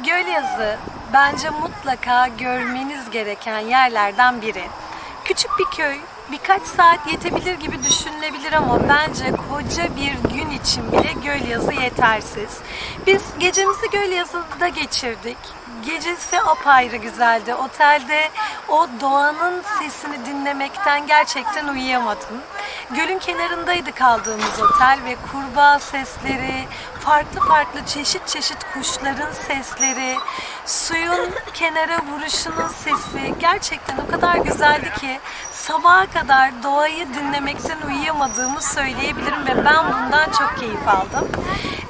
Gölyazı bence mutlaka görmeniz gereken yerlerden biri. Küçük bir köy, birkaç saat yetebilir gibi düşünülebilir ama bence koca bir gün için bile Gölyazı yetersiz. Biz gecemizi Gölyazı'da geçirdik. Gecesi apayrı güzeldi. Otelde o doğanın sesini dinlemekten gerçekten uyuyamadım. Gölün kenarındaydı kaldığımız otel ve kurbağa sesleri, farklı farklı çeşit çeşit kuşların sesleri, suyun kenara vuruşunun sesi gerçekten o kadar güzeldi ki sabaha kadar doğayı dinlemekten uyuyamadığımı söyleyebilirim ve ben bundan çok keyif aldım.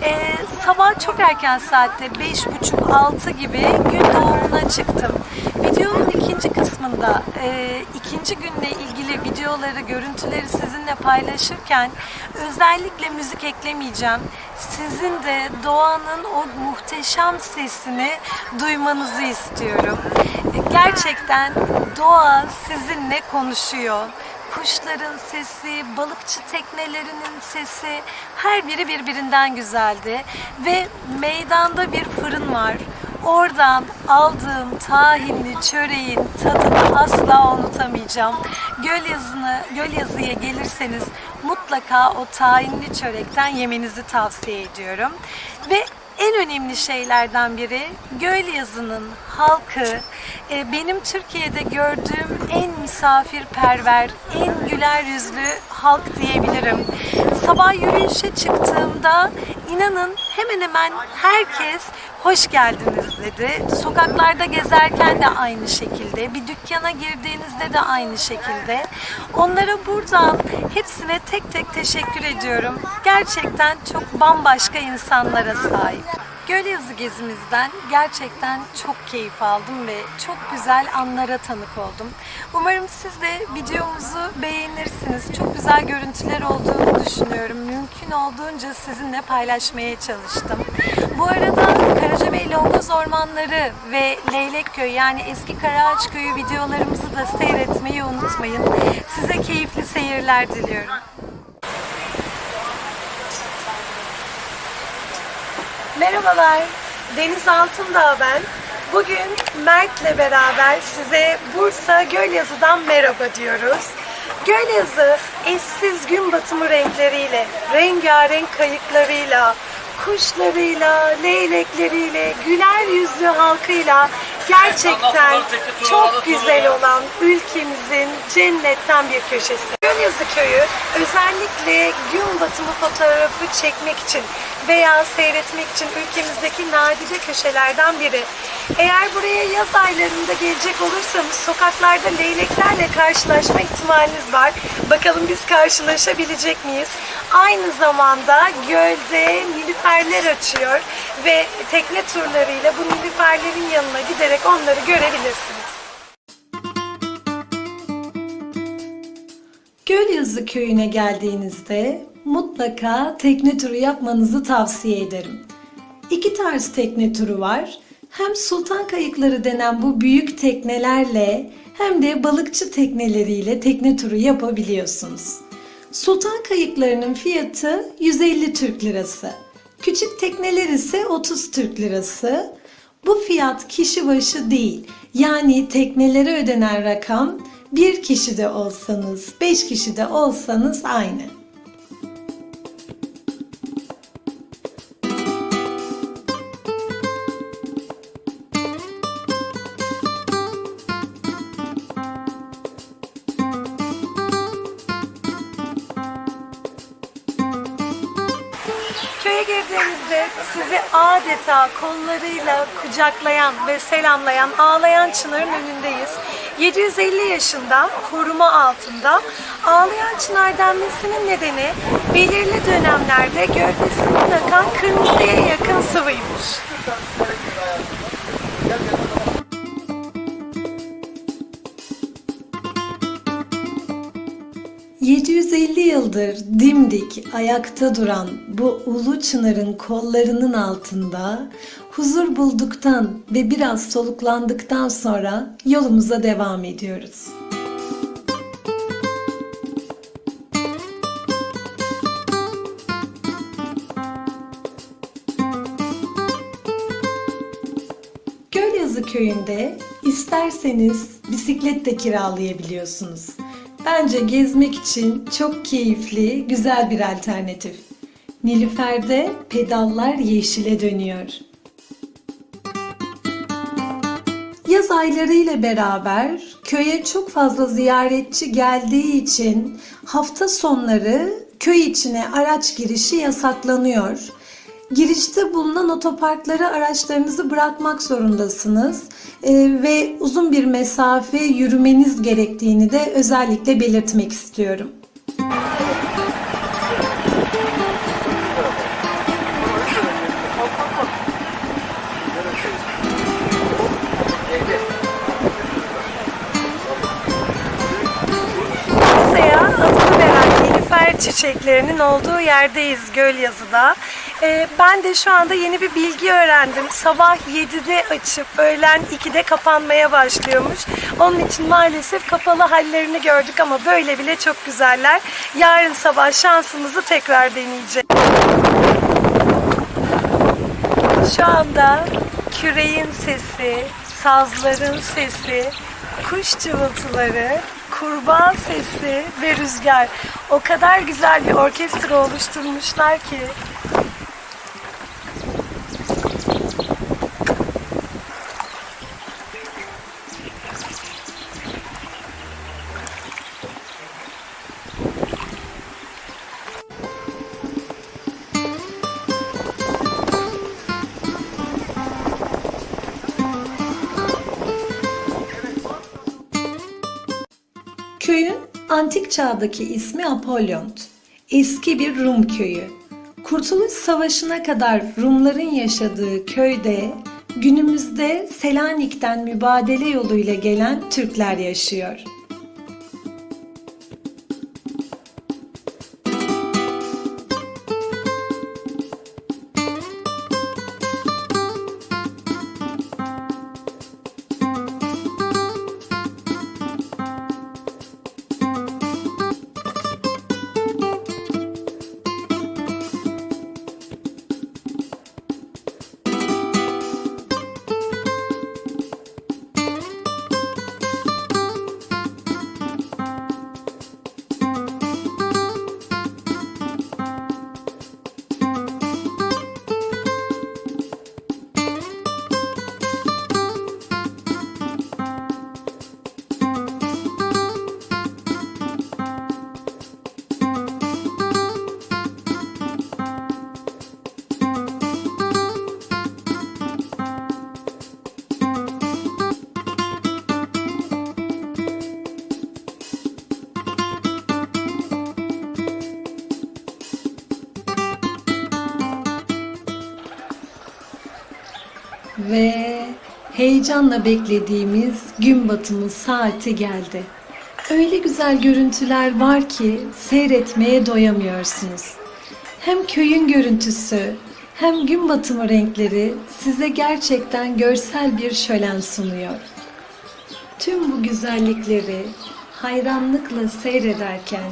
Ee, sabah çok erken saatte 5.30-6 gibi gün doğumuna çıktım. Videonun ikinci kısmında e, ikinci günle ilgili videoları, görüntüleri sizinle paylaşırken özellikle müzik eklemeyeceğim. Sizin de doğanın o muhteşem sesini duymanızı istiyorum. Gerçekten doğa sizinle konuşuyor. Kuşların sesi, balıkçı teknelerinin sesi her biri birbirinden güzeldi. Ve meydanda bir fırın var. Oradan aldığım tahinli çöreğin tadını asla unutamayacağım. Gölyazını, Gölyazı'ya gelirseniz mutlaka o tahinli çörekten yemenizi tavsiye ediyorum. Ve en önemli şeylerden biri Gölyazı'nın halkı e, benim Türkiye'de gördüğüm en misafirperver, en güler yüzlü halk diyebilirim. Sabah yürüyüşe çıktığımda inanın hemen hemen herkes hoş geldiniz dedi. Sokaklarda gezerken de aynı şekilde, bir dükkana girdiğinizde de aynı şekilde. Onlara buradan hepsine tek tek teşekkür ediyorum. Gerçekten çok bambaşka insanlara sahip. Gölyazı gezimizden gerçekten çok keyif aldım ve çok güzel anlara tanık oldum. Umarım siz de videomuzu beğenirsiniz. Çok güzel görüntüler olduğunu düşünüyorum. Mümkün olduğunca sizinle paylaşmaya çalıştım. Bu arada Karacabey Longoz Ormanları ve Leylekköy yani eski Karaağaç Köyü videolarımızı da seyretmeyi unutmayın. Size keyifli seyirler diliyorum. Merhabalar, Deniz Altındağ ben. Bugün Mert'le beraber size Bursa Gölyazı'dan merhaba diyoruz. Gölyazı eşsiz gün batımı renkleriyle, rengarenk kayıklarıyla, kuşlarıyla, leylekleriyle, güler yüzlü halkıyla gerçekten çok güzel olan ülkemizin cennetten bir köşesi. Gölyazı Köyü özellikle gün batımı fotoğrafı çekmek için veya seyretmek için ülkemizdeki nadide köşelerden biri. Eğer buraya yaz aylarında gelecek olursanız sokaklarda leyleklerle karşılaşma ihtimaliniz var. Bakalım biz karşılaşabilecek miyiz? Aynı zamanda gölde nilüferler açıyor ve tekne turlarıyla bu nilüferlerin yanına giderek onları görebilirsiniz. Gölyazı köyüne geldiğinizde mutlaka tekne turu yapmanızı tavsiye ederim. İki tarz tekne turu var. Hem sultan kayıkları denen bu büyük teknelerle hem de balıkçı tekneleriyle tekne turu yapabiliyorsunuz. Sultan kayıklarının fiyatı 150 Türk lirası. Küçük tekneler ise 30 Türk lirası. Bu fiyat kişi başı değil. Yani teknelere ödenen rakam bir kişi de olsanız, beş kişi de olsanız aynı. Köye girdiğinizde sizi adeta kollarıyla kucaklayan ve selamlayan ağlayan çınarın önündeyiz. 750 yaşında koruma altında ağlayan çınar denmesinin nedeni belirli dönemlerde gövdesinden akan kırmızıya yakın sıvıymış. Yıldır dimdik ayakta duran bu ulu çınarın kollarının altında huzur bulduktan ve biraz soluklandıktan sonra yolumuza devam ediyoruz. Gölyazı köyünde isterseniz bisiklet de kiralayabiliyorsunuz. Bence gezmek için çok keyifli, güzel bir alternatif. Nilüfer'de pedallar yeşile dönüyor. Yaz ayları ile beraber köye çok fazla ziyaretçi geldiği için hafta sonları köy içine araç girişi yasaklanıyor. Girişte bulunan otoparklara araçlarınızı bırakmak zorundasınız Ee, ve uzun bir mesafe yürümeniz gerektiğini de özellikle belirtmek istiyorum. Bursa'ya adını veren Nilüfer çiçeklerinin olduğu yerdeyiz Gölyazı'da. Ee, ben de şu anda yeni bir bilgi öğrendim. Sabah 7'de açıp öğlen 2'de kapanmaya başlıyormuş. Onun için maalesef kapalı hallerini gördük ama böyle bile çok güzeller. Yarın sabah şansımızı tekrar deneyeceğiz. Şu anda küreğin sesi, sazların sesi, kuş cıvıltıları, kurbağa sesi ve rüzgar. O kadar güzel bir orkestra oluşturmuşlar ki. Antik çağdaki ismi Apollont. Eski bir Rum köyü. Kurtuluş Savaşı'na kadar Rumların yaşadığı köyde günümüzde Selanik'ten mübadele yoluyla gelen Türkler yaşıyor. Ve heyecanla beklediğimiz gün batımı saati geldi. Öyle güzel görüntüler var ki seyretmeye doyamıyorsunuz. Hem köyün görüntüsü hem gün batımı renkleri size gerçekten görsel bir şölen sunuyor. Tüm bu güzellikleri hayranlıkla seyrederken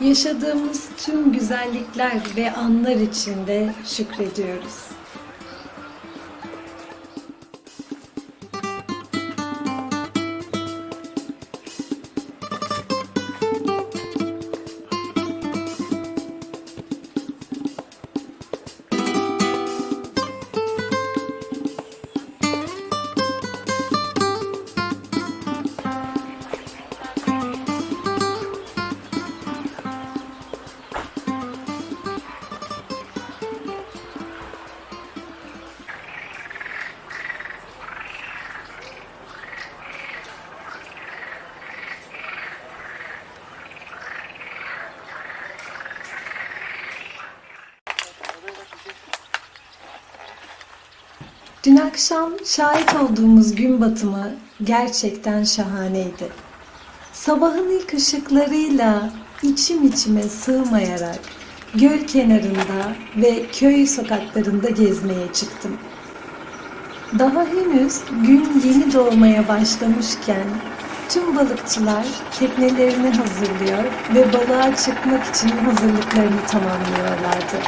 yaşadığımız tüm güzellikler ve anlar içinde şükrediyoruz. Akşam şahit olduğumuz gün batımı gerçekten şahaneydi. Sabahın ilk ışıklarıyla içim içime sığmayarak göl kenarında ve köy sokaklarında gezmeye çıktım. Daha henüz gün yeni doğmaya başlamışken tüm balıkçılar teknelerini hazırlıyor ve balığa çıkmak için hazırlıklarını tamamlıyorlardı.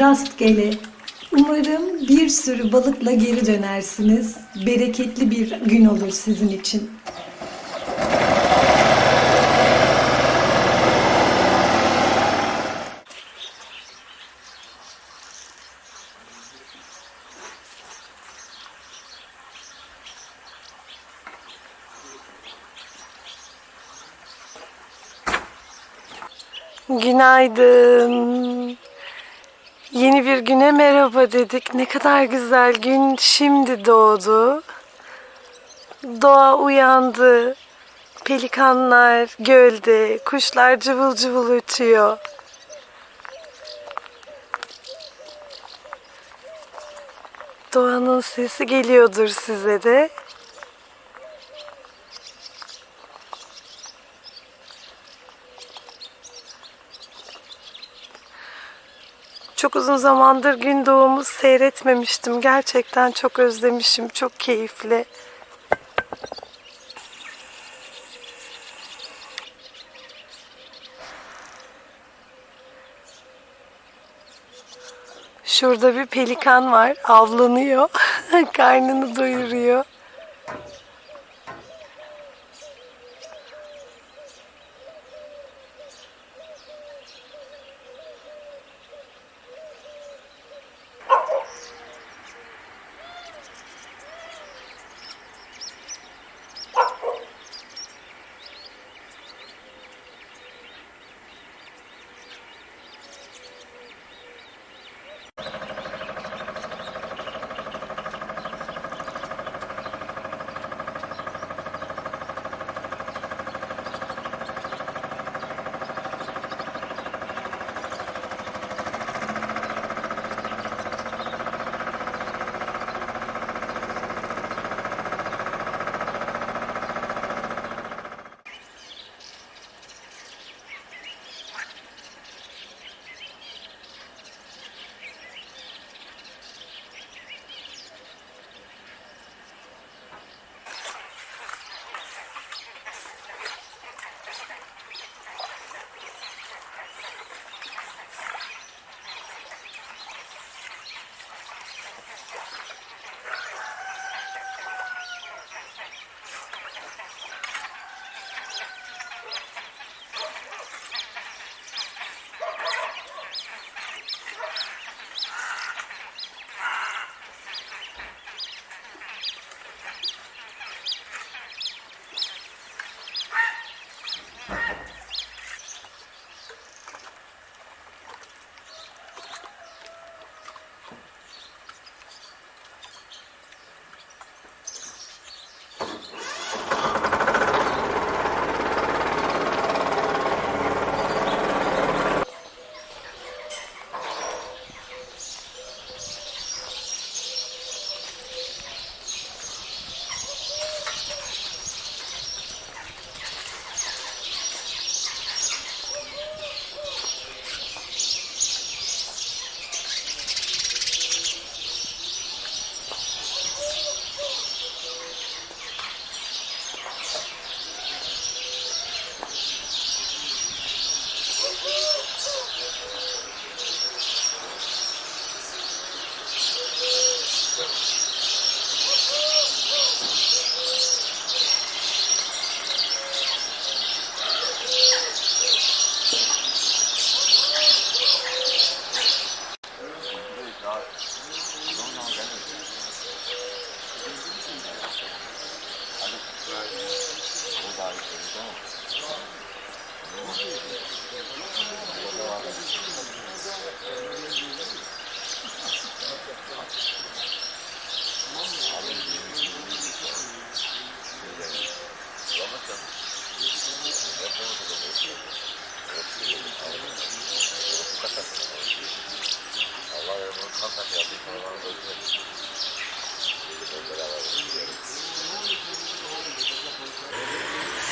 Rastgele. Umarım bir sürü balıkla geri dönersiniz. Bereketli bir gün olur sizin için. Günaydın. Yeni bir güne merhaba dedik. Ne kadar güzel gün şimdi doğdu. Doğa uyandı. Pelikanlar gölde, kuşlar cıvıl cıvıl ötüyor. Doğanın sesi geliyordur size de. Çok uzun zamandır gün doğumu seyretmemiştim. Gerçekten çok özlemişim. Çok keyifli. Şurada bir pelikan var. Avlanıyor. Karnını doyuruyor.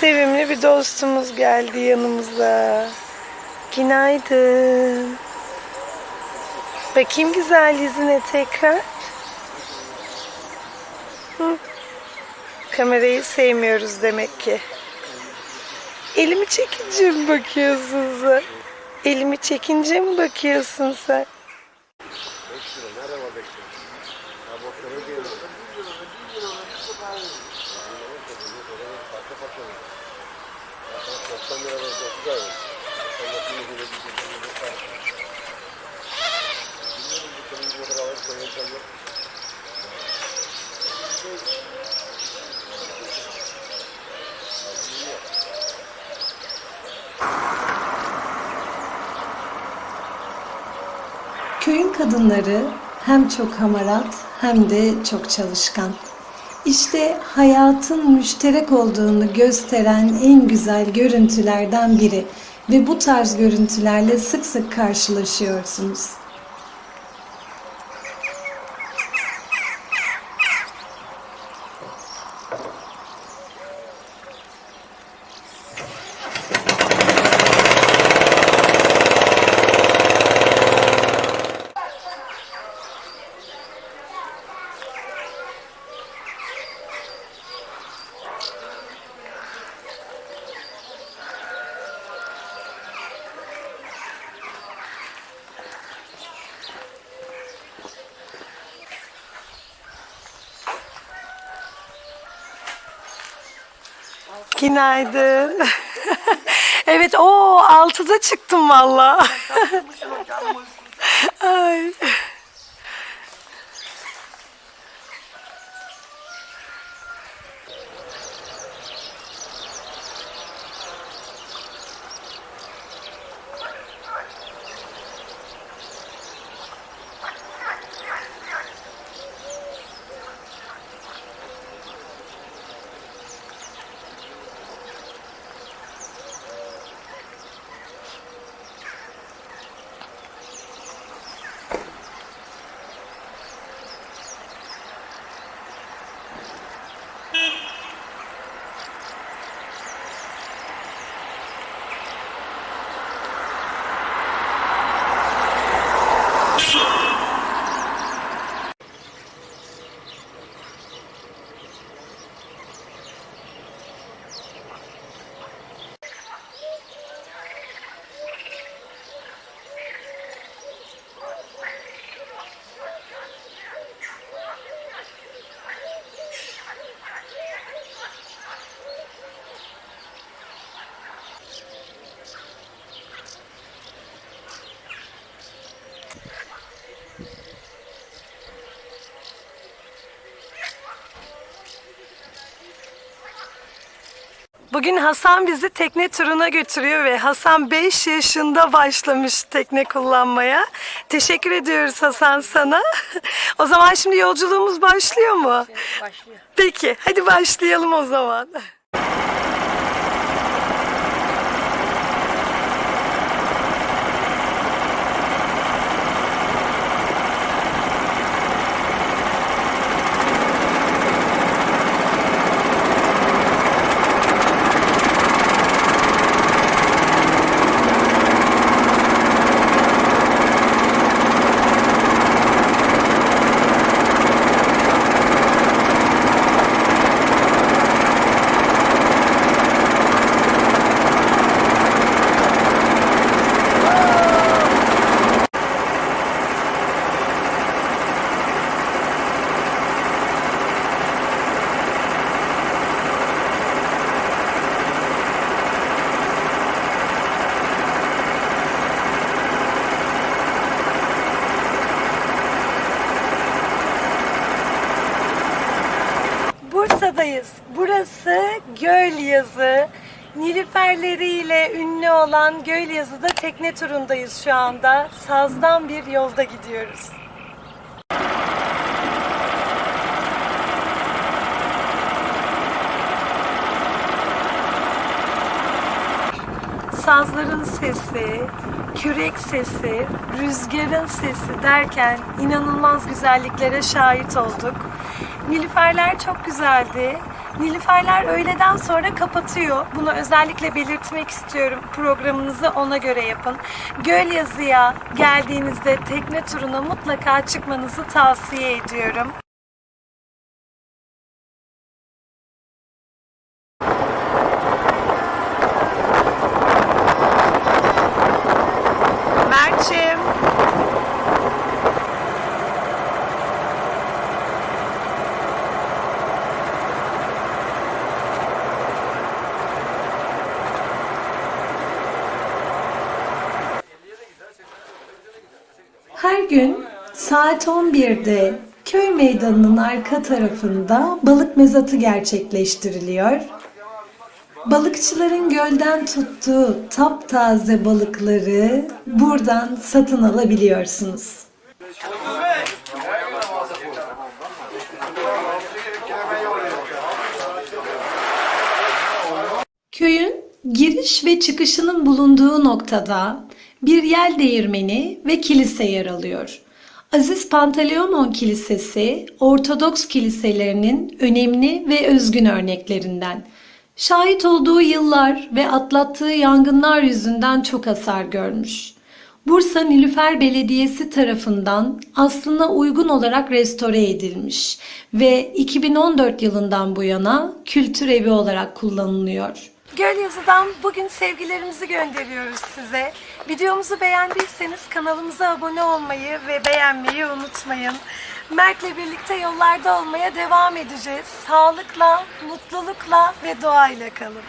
Sevimli bir dostumuz geldi yanımıza. Günaydın. Bakayım güzel yüzüne tekrar. Hı. Kamerayı sevmiyoruz demek ki. Elimi çekince mi bakıyorsun sen? Elimi çekince mi bakıyorsun sen? Köyün kadınları hem çok hamarat hem de çok çalışkan. İşte hayatın müşterek olduğunu gösteren en güzel görüntülerden biri ve bu tarz görüntülerle sık sık karşılaşıyorsunuz. Günaydın. evet o altıda çıktım valla. Ay. Bugün Hasan bizi tekne turuna götürüyor ve Hasan 5 yaşında başlamış tekne kullanmaya. Teşekkür ediyoruz Hasan sana. O zaman şimdi yolculuğumuz başlıyor mu? Başlıyor. Peki, hadi başlayalım o zaman. Bursa'dayız. Burası Gölyazı. Nilüferleriyle ünlü olan Gölyazı'da tekne turundayız şu anda. Sazdan bir yolda gidiyoruz. Sazların sesi, kürek sesi, rüzgarın sesi derken inanılmaz güzelliklere şahit olduk. Nilüferler çok güzeldi. Nilüferler öğleden sonra kapatıyor. Bunu özellikle belirtmek istiyorum. Programınızı ona göre yapın. Gölyazı'ya geldiğinizde tekne turuna mutlaka çıkmanızı tavsiye ediyorum. Mert'ciğim. Her gün saat 11'de köy meydanının arka tarafında balık mezatı gerçekleştiriliyor. Balıkçıların gölden tuttuğu taptaze balıkları buradan satın alabiliyorsunuz. Köyün giriş ve çıkışının bulunduğu noktada bir yel değirmeni ve kilise yer alıyor. Aziz Pantaleonon Kilisesi, Ortodoks kiliselerinin önemli ve özgün örneklerinden. Şahit olduğu yıllar ve atlattığı yangınlar yüzünden çok hasar görmüş. Bursa Nilüfer Belediyesi tarafından aslına uygun olarak restore edilmiş ve 2014 yılından bu yana kültür evi olarak kullanılıyor. Gölyazı'dan bugün sevgilerimizi gönderiyoruz size. Videomuzu beğendiyseniz kanalımıza abone olmayı ve beğenmeyi unutmayın. Mert'le birlikte yollarda olmaya devam edeceğiz. Sağlıkla, mutlulukla ve doğayla kalın.